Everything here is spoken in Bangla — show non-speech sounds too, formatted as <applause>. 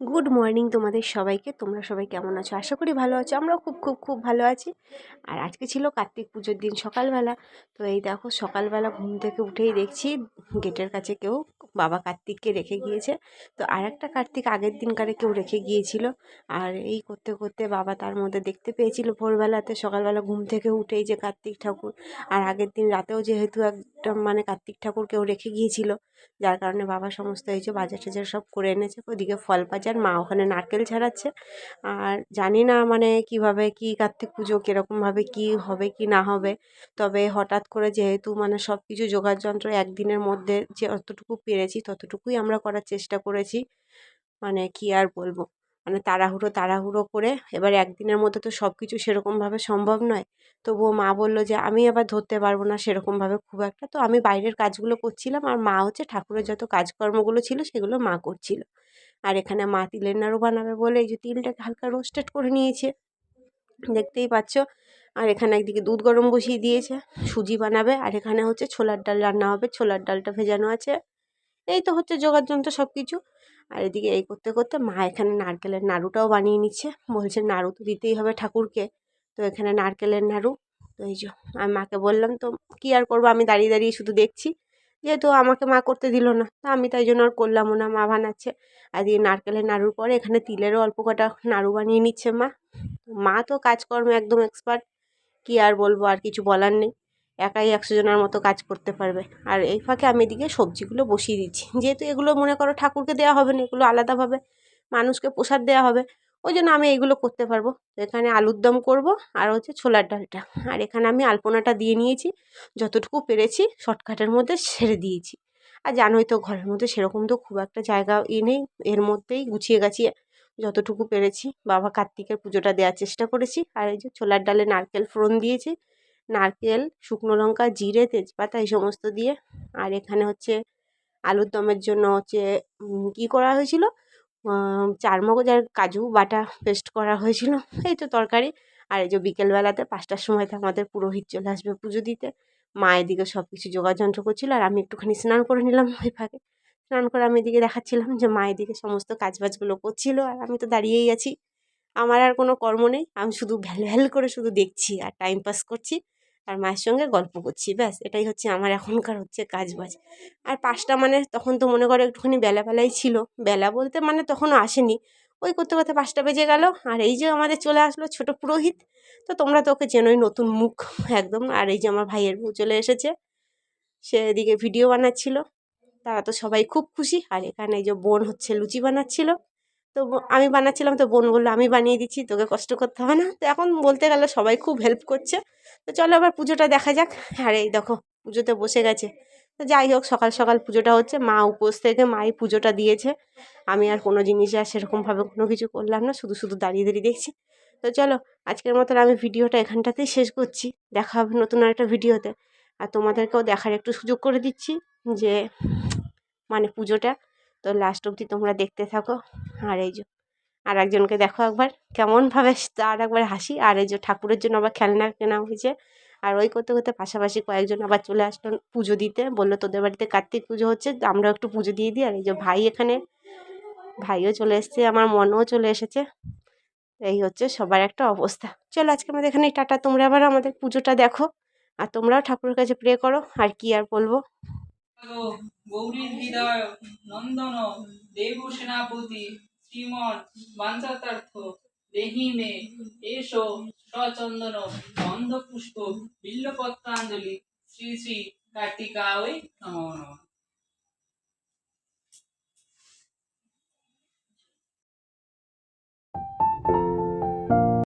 গুড মর্নিং তোমাদের সবাইকে। তোমরা সবাই কেমন আছো? আশা করি ভালো আছো। আমরাও খুব খুব খুব ভালো আছি। আর আজকে ছিল কার্তিক পুজোর দিন সকালবেলা। তো এই দেখো সকালবেলা ঘুম থেকে উঠেই দেখছি গেটের কাছে কেউ বাবা কার্তিককে রেখে গিয়েছে। তো আর একটা কার্তিক আগের দিনকারে কেউ রেখে গিয়েছিল। আর এই করতে করতে বাবা তার মধ্যে দেখতে পেয়েছিল ভোরবেলাতে। সকালবেলা ঘুম থেকে উঠেই যে কার্তিক ঠাকুর। আর আগের দিন রাতেও যেহেতু একটা মানে কার্তিক ঠাকুর কেউ রেখে গিয়েছিল, যার কারণে বাবা সমস্ত যে বাজার টাজার সব করে এনেছে। ওদিকে ফল বাজার মা ওখানে নারকেল ছাড়াচ্ছে আর জানি না মানে কীভাবে, কি কার্তিক পুজো কীরকমভাবে কি হবে, কি না হবে। তবে হঠাৎ করে যেহেতু মানে সব কিছু যোগাযন্ত্র একদিনের মধ্যে যে অতটুকু পেরেছি, ততটুকুই আমরা করার চেষ্টা করেছি। মানে কি আর বলব? মানে তাড়াহুড়ো তাড়াহুড়ো করে এবার একদিনের মধ্যে তো সব কিছু সেরকমভাবে সম্ভব নয়। তবুও মা বলল যে, আমি আবার ধরতে পারব না সেরকমভাবে খুব একটা। তো আমি বাইরের কাজগুলো করছিলাম। আর মা হচ্ছে ঠাকুরের যত কাজকর্মগুলো ছিল সেগুলো মা করছিল। আর এখানে মা তিলের নাড়ু বানাবে বলে এই যে তিলটাকে হালকা রোস্টেড করে নিয়েছে। দেখতেই পাচ্ছ। আর এখানে একদিকে দুধ গরম বসিয়ে দিয়েছে, সুজি বানাবে। আর এখানে হচ্ছে ছোলার ডাল রান্না হবে। ছোলার ডালটা ভেজানো আছে। এই তো হচ্ছে জোগাড় যন্ত্র সব কিছু আর এদিকে এই করতে করতে মা এখানে নারকেলের নাড়ুটাও বানিয়ে নিচ্ছে। বলছে, নাড়ু তো দিতেই হবে ঠাকুরকে। তো এখানে নারকেলের নাড়ু। তো এই যে, আমি মাকে বললাম, তো কী আর করব? আমি দাঁড়িয়ে দাঁড়িয়ে শুধু দেখছি। যেহেতু আমাকে মা করতে দিল না, তা আমি তাই জন্য আর করলামও না, মা বানাচ্ছে। আর দিয়ে নারকেলের নাড়ুর পরে এখানে তিলেরও অল্প কটা নাড়ু বানিয়ে নিচ্ছে মা। মা তো কাজকর্মে একদম এক্সপার্ট কী আর বলব, আর কিছু বলার নেই। একাই একশো জনের মতো কাজ করতে পারবে। আর এই ফাঁকে আমি এদিকে সবজিগুলো বসিয়ে দিচ্ছি। যেহেতু এগুলো মনে করো ঠাকুরকে দেওয়া হবে না, এগুলো আলাদাভাবে মানুষকে প্রসাদ দেওয়া হবে, ওই জন্য আমি এইগুলো করতে পারব। তো এখানে আলুর দম করব আর হচ্ছে ছোলার ডালটা। আর এখানে আমি আলপনাটা দিয়ে নিয়েছি, যতটুকু পেরেছি শর্টকাটের মধ্যে সেরে দিয়েছি। আর জানোই তো ঘরের মধ্যে সেরকম তো খুব একটা জায়গা ই নেই, এর মধ্যেই গুছিয়ে গাছিয়ে যতটুকু পেরেছি, বাবা কার্তিকের পুজোটা দেওয়ার চেষ্টা করেছি। আর এই যে ছোলার ডালে নারকেল ফোড়ন দিয়েছি নারকেল, শুকনো লঙ্কা, জিরে, তেজপাতা এই সমস্ত দিয়ে। আর এখানে হচ্ছে আলুর দমের জন্য হচ্ছে কী করা হয়েছিল? চারমগজ আর কাজু বাটা পেস্ট করা হয়েছিল। <laughs> এই তো তরকারি। আর এই যে বিকেলবেলাতে পাঁচটার সময়তে আমাদের পুরোহিত চলে আসবে পুজো দিতে। মা এদিকে সব কিছু জোগাড় যন্ত্র করছিল আর আমি একটুখানি স্নান করে নিলাম ওই ফাঁকে। স্নান করে আমি এদিকে দেখাচ্ছিলাম যে মা এদিকে সমস্ত কাজবাজগুলো করছিল আর আমি তো দাঁড়িয়েই আছি। আমার আর কোনো কর্ম নেই। আমি শুধু ভ্যাল ভ্যাল করে শুধু দেখছি আর টাইম পাস করছি। আর মায়ের সঙ্গে গল্প করছি, ব্যাস, এটাই হচ্ছে আমার এখনকার হচ্ছে কাজ বাজ আর পাঁচটা মানে তখন তো মনে করো একটুখানি বেলাবেলাই ছিল, বেলা বলতে মানে তখনও আসেনি। ওই করতে করতে পাঁচটা বেজে গেল, আর এই যে আমাদের চলে আসলো ছোট পুরোহিত, তো তোমরা তো ওকে চেনোই নতুন মুখ একদম, আর এই যে আমার ভাইয়ের বউ চলে এসেছে, সে এদিকে ভিডিও বানাচ্ছিল। তারা তো সবাই খুব খুশি, আর এখানে এই যে বোন হচ্ছে লুচি বানাচ্ছিল। তো আমি বানাচ্ছিলাম, তো বোন বলল, আমি বানিয়ে দিচ্ছি, তোকে কষ্ট করতে হবে না। তো এখন বলতে গেলে, সবাই খুব হেল্প করছে। তো চলো আবার পুজোটা দেখা যাক। আর, এই দেখো, পুজোতে বসে গেছে। তো যাই হোক, সকাল সকাল পুজোটা হচ্ছে। মা উপোস থেকে মাই পুজোটা দিয়েছে। আমি আর কোনো জিনিসে আর সেরকমভাবে কোনো কিছু করলাম না, শুধু শুধু দাঁড়িয়ে দাঁড়িয়ে দেখছি। তো চলো, আজকের মতন আমি ভিডিওটা এখানটাতেই শেষ করছি। দেখা হবে নতুন আরেকটা ভিডিওতে। আর তোমাদেরকেও দেখার একটু সুযোগ করে দিচ্ছি যে মানে পুজোটা তো লাস্ট অবধি তোমরা দেখতে থাকো। আর এই যে, আর একজনকে দেখো একবার। কেমনভাবে আর একবার হাসি, আর এই যে ঠাকুরের জন্য আবার খেলনা কেনা হয়েছে। আর ওই করতে করতে পাশাপাশি কয়েকজন আবার চলে আসলো পুজো দিতে। বলল, তোদের বাড়িতে কার্তিক পুজো হচ্ছে, আমরাও একটু পুজো দিয়ে দিই। আর এই যে ভাই এখানে, ভাইও চলে এসছে, আমার মনও চলে এসেছে। এই হচ্ছে সবার একটা অবস্থা। চলো, আজকে আমাদের এখানে টাটা। তোমরা আবার আমাদের পুজোটা দেখো। আর তোমরাও ঠাকুরের কাছে প্রে করো। আর কি আর বলব? গৌরীর হৃদয় নন্দন, দেব সেনাপতি, শ্রীমন বাঞ্ছাতার্থ দেহি মে, এসো সচন্দন গন্ধ পুষ্প বিল্লপত্রাঞ্জলি, শ্রী শ্রী কার্তিকা ওই নমঃ।